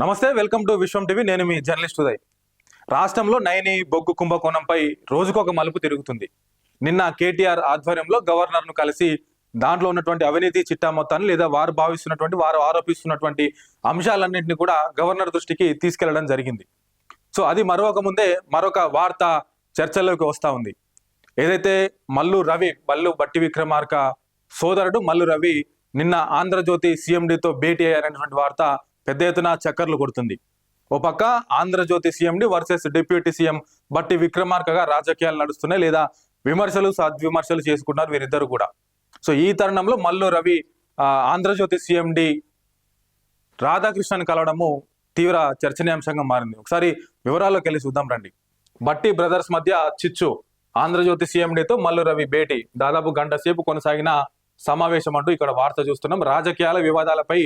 నమస్తే welcome to Vishwam TV. నేను మీ journalist Uday. రాష్ట్రంలో నయని బొగ్గు కుంభకోణంపై రోజుకొక మలుపు తిరుగుతుంది. నిన్న కేటీఆర్ ఆధ్వర్యంలో గవర్నర్ను కలిసి దాంట్లో ఉన్నటువంటి అవినీతి చిట్టా మొత్తాన్ని లేదా వారు భావిస్తున్నటువంటి వారు ఆరోపిస్తున్నటువంటి అంశాలన్నింటినీ కూడా గవర్నర్ దృష్టికి తీసుకెళ్ళడం జరిగింది. సో అది మరొక ముందే మరొక వార్త చర్చల్లోకి వస్తూ ఉంది. ఏదైతే మల్లు రవి మల్లు బట్టి విక్రమార్క సోదరుడు మల్లు రవి నిన్న ఆంధ్రజ్యోతి సీఎండితో భేటీ అయ్యారనేటువంటి వార్త పెద్ద ఎత్తున చక్కర్లు కొడుతుంది. ఓ పక్క Andhrajyothi CMD versus deputy CM Bhatti విక్రమార్కగా రాజకీయాలు నడుస్తున్నాయి లేదా విమర్శలు సద్విమర్శలు చేసుకుంటున్నారు వీరిద్దరు కూడా. సో ఈ తరుణంలో మల్లు రవి ఆంధ్రజ్యోతి సీఎండి రాధాకృష్ణన్ కలవడము తీవ్ర చర్చనీయాంశంగా మారింది. ఒకసారి వివరాల్లోకి వెళ్ళి చూద్దాం రండి. బట్టి బ్రదర్స్ మధ్య చిచ్చు ఆంధ్రజ్యోతి సీఎండితో మల్లు రవి భేటీ. దాదాపు గంట సేపు కొనసాగిన సమావేశం అంటూ ఇక్కడ వార్త చూస్తున్నాం. రాజకీయాల వివాదాలపై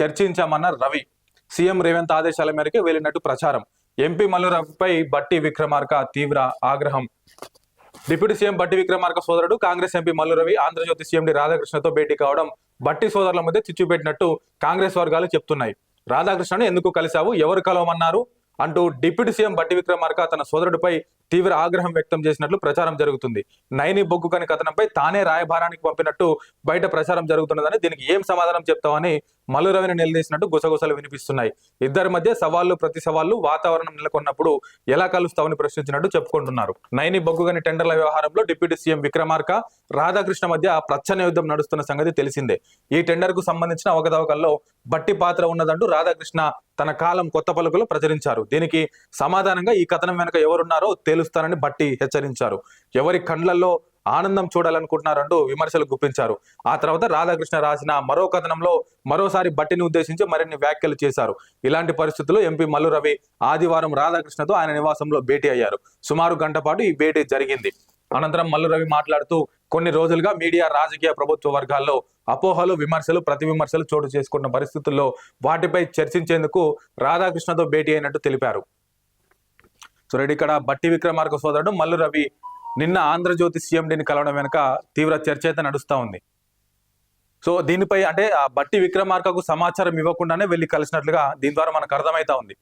చర్చించామన్న రవి. సీఎం రేవంత్ ఆదేశాల మేరకు వెళ్ళినట్టు ప్రచారం. ఎంపీ మల్లురావుపై బట్టి విక్రమార్క తీవ్ర ఆగ్రహం. డిప్యూటీ సీఎం బట్టి విక్రమార్క సోదరుడు కాంగ్రెస్ ఎంపీ మల్లురవి ఆంధ్రజ్యోతి సీఎండి రాధాకృష్ణతో భేటీ కావడం బట్టి సోదరుల మధ్య చిచ్చు పెట్టినట్టు కాంగ్రెస్ వర్గాలు చెప్తున్నాయి. రాధాకృష్ణను ఎందుకు కలిశావు? ఎవరు కలవమన్నారు? అంటూ డిప్యూటీ సీఎం బట్టి విక్రమార్క తన సోదరుడిపై తీవ్ర ఆగ్రహం వ్యక్తం చేసినట్లు ప్రచారం జరుగుతుంది. నైని బొగ్గు కని కథనంపై తానే రాయభారానికి పంపినట్టు బయట ప్రచారం జరుగుతున్నదని దీనికి ఏం సమాధానం చెప్తామని మల్లు రవిని నిలదీసినట్టు గుసగుసలు వినిపిస్తున్నాయి. ఇద్దరి మధ్య సవాళ్ళు ప్రతి సవాళ్ళు వాతావరణం నెలకొన్నప్పుడు ఎలా కలుస్తావని ప్రశ్నించినట్టు చెప్పుకుంటున్నారు. నైని బొగ్గుగని టెండర్ల వ్యవహారంలో డిప్యూటీ సీఎం విక్రమార్క రాధాకృష్ణ మధ్య ప్రచ్ఛన్న యుద్ధం నడుస్తున్న సంగతి తెలిసిందే. ఈ టెండర్కు సంబంధించిన అవకతవకల్లో బట్టి పాత్ర ఉన్నదంటూ రాధాకృష్ణ తన కాలం కొత్త పలుకులు ప్రచురించారు. దీనికి సమాధానంగా ఈ కథనం వెనుక ఎవరున్నారో తేలుస్తారని బట్టి హెచ్చరించారు. ఎవరి కండ్లల్లో ఆనందం చూడాలనుకుంటున్నారంటూ విమర్శలు గుప్పించారు. ఆ తర్వాత రాధాకృష్ణ రాసిన మరో కథనంలో మరోసారి బట్టిని ఉద్దేశించి మరిన్ని వ్యాఖ్యలు చేశారు. ఇలాంటి పరిస్థితుల్లో ఎంపీ మల్లు రవి ఆదివారం రాధాకృష్ణతో ఆయన నివాసంలో భేటీ అయ్యారు. సుమారు గంట పాటు ఈ భేటీ జరిగింది. అనంతరం మల్లు రవి మాట్లాడుతూ కొన్ని రోజులుగా మీడియా రాజకీయ ప్రభుత్వ వర్గాల్లో అపోహలు విమర్శలు ప్రతి విమర్శలు చోటు చేసుకున్న పరిస్థితుల్లో వాటిపై చర్చించేందుకు రాధాకృష్ణతో భేటీ అయినట్టు తెలిపారు. సో ఇక్కడ బట్టి విక్రమార్క సోదరుడు మల్లు రవి నిన్న ఆంధ్రజ్యోతి సీఎండీని కలవడం వెనుక తీవ్ర చర్చ అయితే నడుస్తూ ఉంది. సో దీనిపై అంటే ఆ బట్టి విక్రమార్కకు సమాచారం ఇవ్వకుండానే వెళ్ళి కలిసినట్లుగా దీని ద్వారా మనకు అర్థమవుతా ఉంది.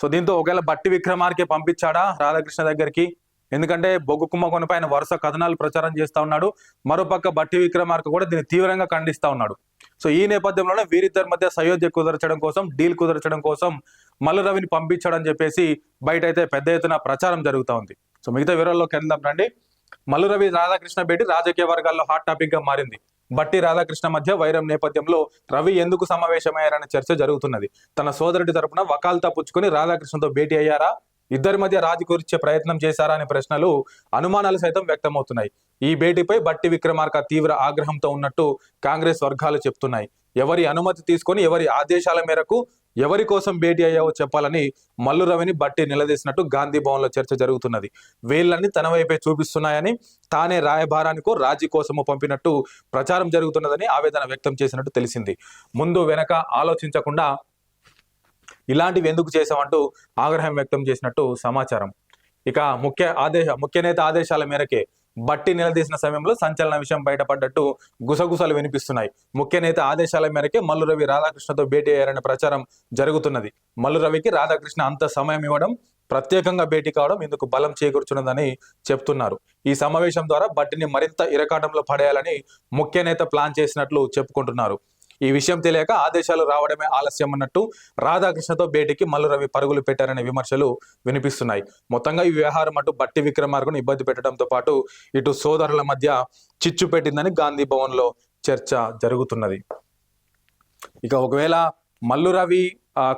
సో దీంతో ఒకవేళ బట్టి విక్రమార్కే పంపించాడా రాధాకృష్ణ దగ్గరికి? ఎందుకంటే బొగ్గు కుంభకోణపై ఆయన వరుస కథనాలు ప్రచారం చేస్తూ ఉన్నాడు. మరోపక్క బట్టి విక్రమార్క కూడా దీన్ని తీవ్రంగా ఖండిస్తూ ఉన్నాడు. సో ఈ నేపథ్యంలోనే వీరిద్దరి మధ్య సయోధ్య కుదర్చడం కోసం డీల్ కుదర్చడం కోసం మల్లు రవిని పంపించాడని చెప్పేసి బయట అయితే పెద్ద ఎత్తున ప్రచారం జరుగుతూ ఉంది. సో మిగతా వివరాల్లోకి వెళ్దాం రండి. మల్లు రవి రాధాకృష్ణ భేటీ రాజకీయ వర్గాల్లో హాట్ టాపిక్గా మారింది. బట్టి రాధాకృష్ణ మధ్య వైరం నేపథ్యంలో రవి ఎందుకు సమావేశమయ్యారనే చర్చ జరుగుతున్నది. తన సోదరుడి తరపున వకాల్తా పుచ్చుకొని రాధాకృష్ణతో భేటీ అయ్యారా? ఇద్దరి మధ్య రాజకూర్చే ప్రయత్నం చేశారా అనే ప్రశ్నలు అనుమానాలు సైతం వ్యక్తమవుతున్నాయి. ఈ భేటీపై బట్టి విక్రమార్క తీవ్ర ఆగ్రహంతో ఉన్నట్టు కాంగ్రెస్ వర్గాలు చెప్తున్నాయి. ఎవరి అనుమతి తీసుకొని ఎవరి ఆదేశాల మేరకు ఎవరి కోసం భేటీ అయ్యావో చెప్పాలని మల్లు రవిని బట్టి నిలదీసినట్టు గాంధీ భవన్లో చర్చ జరుగుతున్నది. వేళ్ళన్ని తన వైపే చూపిస్తున్నాయని తానే రాయభారానికో రాజీ కోసమో పంపినట్టు ప్రచారం జరుగుతున్నదని ఆవేదన వ్యక్తం చేసినట్టు తెలిసింది. ముందు వెనక ఆలోచించకుండా ఇలాంటివి ఎందుకు చేశామంటూ ఆగ్రహం వ్యక్తం చేసినట్టు సమాచారం. ఇక ముఖ్య ఆదేశ ముఖ్య నేత ఆదేశాల మేరకే బట్టి నిలదీసిన సమయంలో సంచలన విషయం బయటపడ్డట్టు గుసగుసలు వినిపిస్తున్నాయి. ముఖ్య నేత ఆదేశాల మేరకే మల్లు రవి రాధాకృష్ణతో భేటీ అయ్యారనే ప్రచారం జరుగుతున్నది. మల్లు రవికి రాధాకృష్ణ అంత సమయం ఇవ్వడం ప్రత్యేకంగా భేటీ కావడం ఇందుకు బలం చేకూర్చున్నదని చెప్తున్నారు. ఈ సమావేశం ద్వారా బట్టిని మరింత ఇరకాటంలో పడేయాలని ముఖ్య నేత ప్లాన్ చేసినట్లు చెప్పుకుంటున్నారు. ఈ విషయం తెలియక ఆదేశాలు రావడమే ఆలస్యం అన్నట్టు రాధాకృష్ణతో భేటీకి మల్లు రవి పరుగులు పెట్టారనే విమర్శలు వినిపిస్తున్నాయి. మొత్తంగా ఈ వ్యవహారం అటు బట్టి విక్రమార్కను ఇబ్బంది పెట్టడంతో పాటు ఇటు సోదరుల మధ్య చిచ్చు పెట్టిందని గాంధీ భవన్లో చర్చ జరుగుతున్నది. ఇక ఒకవేళ మల్లు రవి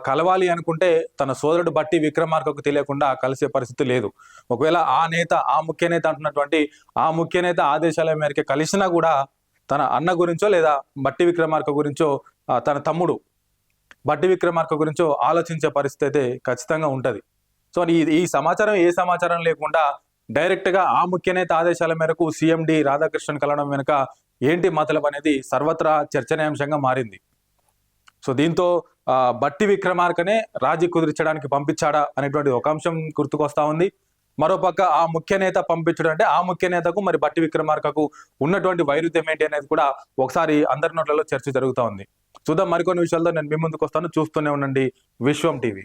కలవాలి అనుకుంటే తన సోదరుడు బట్టి విక్రమార్కకు తెలియకుండా కలిసే పరిస్థితి లేదు. ఒకవేళ ఆ నేత ఆ ముఖ్య నేత అంటున్నటువంటి ఆ ముఖ్య నేత ఆదేశాల మేరకు కలిసినా కూడా తన అన్న గురించో లేదా బట్టి విక్రమార్క గురించో తన తమ్ముడు బట్టి విక్రమార్క గురించో ఆలోచించే పరిస్థితి అయితే ఖచ్చితంగా ఉంటుంది. సో ఈ ఈ సమాచారం ఏ సమాచారం లేకుండా డైరెక్ట్గా ఆ ముఖ్యనేత ఆదేశాల మేరకు సిఎండి రాధాకృష్ణన్ కలవడం వెనుక ఏంటి మతలబ్ అనేది సర్వత్రా చర్చనీయాంశంగా మారింది. సో దీంతో బట్టి విక్రమార్కనే రాజీ కుదిర్చడానికి పంపించాడా అనేటువంటి ఒక అంశం గుర్తుకొస్తా ఉంది. మరోపక్క ఆ ముఖ్య నేత పంపించడం అంటే ఆ ముఖ్య నేతకు మరి బట్టి విక్రమార్కకు ఉన్నటువంటి వైరుధ్యం ఏంటి అనేది కూడా ఒకసారి అందరి నోట్లలో చర్చ జరుగుతూ ఉంది. చూద్దాం మరికొన్ని విషయాల్లో నేను మీ ముందుకు వస్తాను. చూస్తూనే ఉండండి విశ్వం టీవీ.